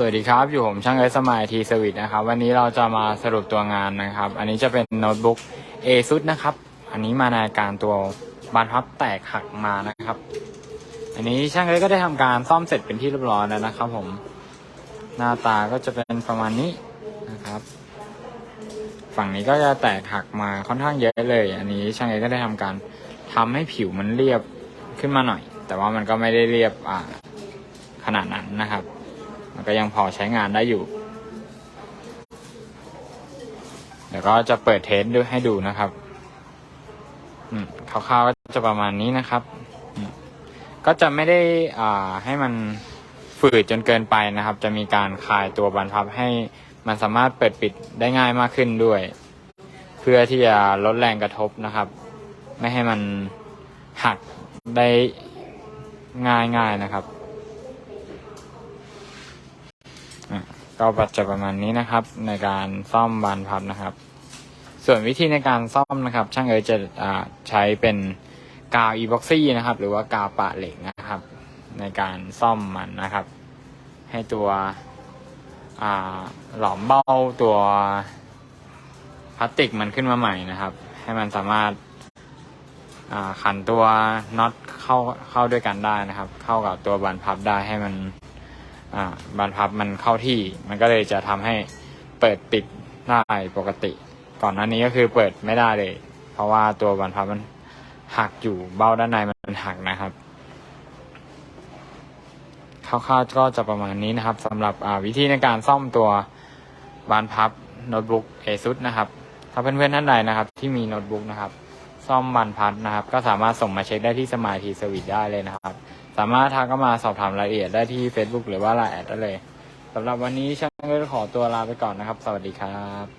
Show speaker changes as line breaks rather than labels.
สวัสดีครับ อยู่ผมช่างเอสมายทีสวิตนะครับ วันนี้เราจะมาสรุปตัวงานนะครับ อันนี้จะเป็นโน้ตบุ๊ก ASUS นะครับ อันนี้มาในการตัวบานพับแตกหักมานะครับ อันนี้ช่างเอก็ได้ทำการซ่อมเสร็จเป็นที่เรียบร้อยแล้วนะครับผม หน้าตาก็จะเป็นประมาณนี้นะครับ ฝั่งนี้ก็จะแตกหักมาค่อนข้างเยอะเลย อันนี้ช่างเอก็ได้ทำการทำให้ผิวมันเรียบขึ้นมาหน่อย แต่ว่ามันก็ไม่ได้เรียบอ่าขนาดนั้นนะครับ มันก็ยังพอใช้งานได้อยู่ เดี๋ยวก็จะเปิดเทสด้วยให้ดูนะครับคร่าวๆก็จะประมาณนี้นะครับ ก็จะไม่ได้อ่าให้มันฝืดจนเกินไปนะครับ จะมีการคลายตัวบรรพับให้มันสามารถเปิดปิดได้ง่ายมากขึ้นด้วย เพื่อที่จะลดแรงกระทบนะครับ ไม่ให้มันหักได้ง่ายๆนะครับ ก็จะประมาณนี้นะครับ ในการซ่อมบานพับนะครับ ส่วนวิธีในการซ่อมนะครับ ช่างเอ๋ยจะอ่าใช้เป็นกาวอีบ็อกซี่นะครับ หรือว่ากาวปะเหล็กนะครับ ในการซ่อมมันนะครับ ให้ตัวหลอมเบ้าตัวพลาสติกมันขึ้นมาใหม่นะครับ ให้มันสามารถาขันตัวน็อตเข้าเข้าด้วยกันได้นะครับ เข้ากับตัวบานพับได้ให้มัน อ่าบานพับมันเข้าที่ มันก็เลยจะทำให้เปิดปิดได้ปกติ ก่อนหน้านี้ก็คือเปิดไม่ได้เลย เพราะว่าตัวบานพับมันหักอยู่เบ้าด้านในมันหักนะครับคร่าวๆก็จะประมาณนี้นะครับสำหรับวิธีในการซ่อมตัวบานพับโน้ตบุ๊ก ASUS นะครับ ถ้าเพื่อนๆท่านใดนะครับ ที่มีโน้ตบุ๊กนะครับ ซ่อมบานพับนะครับ ก็สามารถส่งมาเช็คได้ที่สมาร์ทีสวิตได้เลยนะครับ สามารถทักเข้ามาสอบถามรายละเอียดได้ที่ Facebook หรือว่าไลน์แอดได้เลยสำหรับวันนี้ช่างก็ขอตัวลาไปก่อนนะครับ สวัสดีครับ